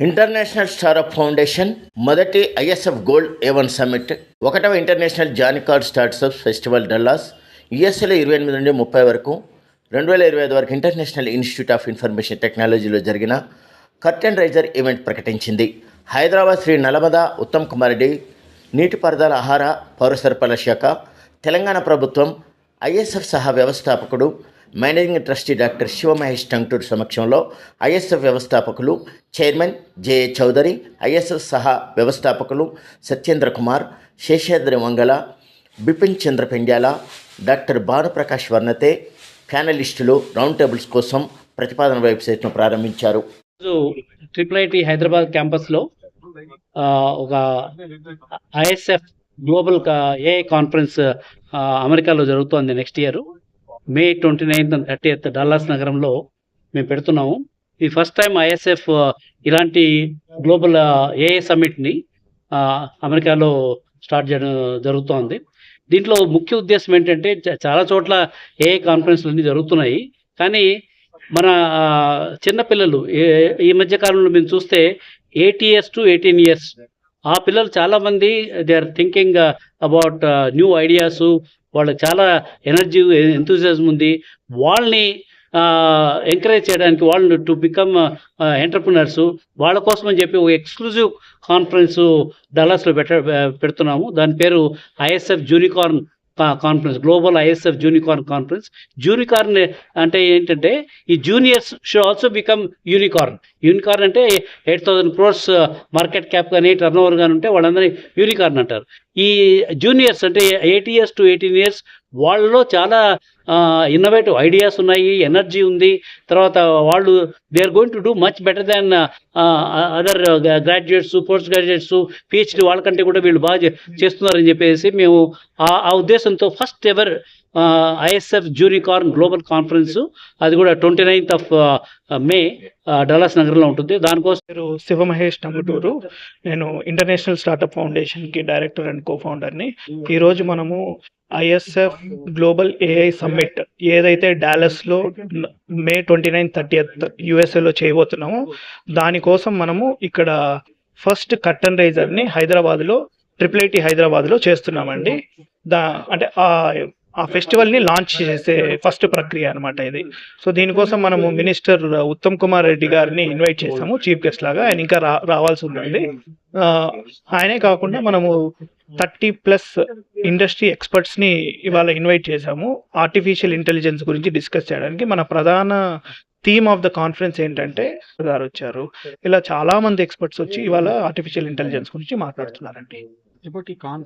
International startup foundation మొదటి ISF gold A one summit ఒకటవ international జానికార్డ్ స్టార్ట్అప్స్ ఫెస్టివల్ డల్లాస్ యుఎస్ఏలో ఇరవై ఎనిమిది నుండి ముప్పై వరకు రెండు వేల ఇరవై ఐదు వరకు ఇంటర్నేషనల్ ఇన్స్టిట్యూట్ ఆఫ్ ఇన్ఫర్మేషన్ టెక్నాలజీలో జరిగిన కర్టెన్ రైజర్ ఈవెంట్ ప్రకటించింది. హైదరాబాద్ శ్రీ నలమద ఉత్తమ్ కుమార్ రెడ్డి నీటిపారుదల ఆహార పౌర సరఫరాల శాఖ తెలంగాణ ప్రభుత్వం ఐఎస్ఎఫ్ సహా వ్యవస్థాపకుడు managing trustee doctor Sivamahesh Tangutur సమక్షంలో ఐఎస్ఎఫ్ వ్యవస్థాపకులు చైర్మన్ జే చౌదరి ఐఎస్ఎఫ్ సహా వ్యవస్థాపకులు సత్యేంద్ర కుమార్ శేషాద్రి మంగళ బిపిన్ చంద్ర పెండ్యాల డాక్టర్ భానుప్రకాష్ వర్ణతే ప్యానలిస్టులు రౌండ్ టేబుల్స్ కోసం ప్రతిపాదన వెబ్సైట్ను ప్రారంభించారు. ట్రిపుల్ ఐటీ హైదరాబాద్ క్యాంపస్లో ఒక ఐఎస్ఎఫ్ గ్లోబల్ ఏఐ కాన్ఫరెన్స్ అమెరికాలో జరుగుతోంది next year. May twenty ninth and thirtieth Dallas నగరంలో మేము పెడుతున్నాము. ఇది ఫస్ట్ టైం ఐఎస్ఎఫ్ ఇలాంటి గ్లోబల్ ఏఏ సమ్మిట్ని అమెరికాలో స్టార్ట్ చేయడం జరుగుతోంది. దీంట్లో ముఖ్య ఉద్దేశం ఏంటంటే చ- చాలా చోట్ల ఏఐ కాన్ఫరెన్స్లు అన్నీ జరుగుతున్నాయి. కానీ మన చిన్నపిల్లలు ఈ మధ్య కాలంలో మేము చూస్తే eight years to eighteen years ఆ పిల్లలు చాలామంది they are thinking about new ideas వాళ్ళకి చాలా ఎనర్జీ ఎంతూజియాజం ఉంది. వాళ్ళని ఎంకరేజ్ చేయడానికి వాళ్ళు టు బికమ్ ఎంటర్ప్రినర్స్ వాళ్ళ కోసం అని చెప్పి ఒక ఎక్స్క్లూజివ్ కాన్ఫరెన్స్ డల్లాస్లో పెట్ట పెడుతున్నాము. దాని పేరు ISF junicorn conference global ISF junicorn conference junicorn అంటే ఏంటంటే ఈ juniors should also become unicorn unicorn అంటే eight thousand crores market cap కానీ టర్న్ ఓవర్ కానీ ఉంటే వాళ్ళందరినీ యూనికార్న్ అంటారు. ఈ జూనియర్స్ అంటే eight years to eighteen years వాళ్ళలో చాలా ఇన్నోవేటివ్ ఐడియాస్ ఉన్నాయి ఎనర్జీ ఉంది. తర్వాత వాళ్ళు they are going to do much better than other graduates post graduates PhD వాళ్ళకంటే కూడా వీళ్ళు బాగా చేస్తున్నారని చెప్పేసి మేము ఆ ఉద్దేశంతో first ever ISF junicorn global conference అది కూడా twenty ninth of May Dallas నగరంలో ఉంటుంది. దానికోసం పేరు శివమహేష్ టంగుటూరు నేను ఇంటర్నేషనల్ స్టార్టప్ ఫౌండేషన్కి డైరెక్టర్ అండ్ కో ఫౌండర్ని ఈ రోజు మనము ఐఎస్ఎఫ్ గ్లోబల్ ఏఐ సమ్మిట్ ఏదైతే డాలస్లో మే ట్వంటీ నైన్ థర్టీ యుఎస్ఏలో చేయబోతున్నామో దానికోసం మనము ఇక్కడ ఫస్ట్ కట్టన్ రైజర్ని హైదరాబాద్లో ట్రిపుల్ ఐటీ హైదరాబాద్లో చేస్తున్నామండి. దా అంటే ఆ ఆ ఫెస్టివల్ని లాంచ్ చేసే ఫస్ట్ ప్రక్రియ అనమాట ఇది. సో దీనికోసం మనము మినిస్టర్ ఉత్తమ్ కుమార్ రెడ్డి గారిని ఇన్వైట్ చేసాము చీఫ్ గెస్ట్ లాగా. ఆయన ఇంకా రా రావాల్సి ఉందండి. ఆయనే కాకుండా మనము థర్టీ ప్లస్ ఇండస్ట్రీ ఎక్స్పర్ట్స్ని ఇవాళ ఇన్వైట్ చేసాము ఆర్టిఫిషియల్ ఇంటెలిజెన్స్ గురించి డిస్కస్ చేయడానికి మన ప్రధాన థీమ్ ఆఫ్ ద కాన్ఫరెన్స్ ఏంటంటే గారు వచ్చారు. ఇలా చాలా మంది ఎక్స్పర్ట్స్ వచ్చి ఇవాళ ఆర్టిఫిషియల్ ఇంటెలిజెన్స్ గురించి మాట్లాడుతున్నారండి. ఇప్పుడు ఈ కాన్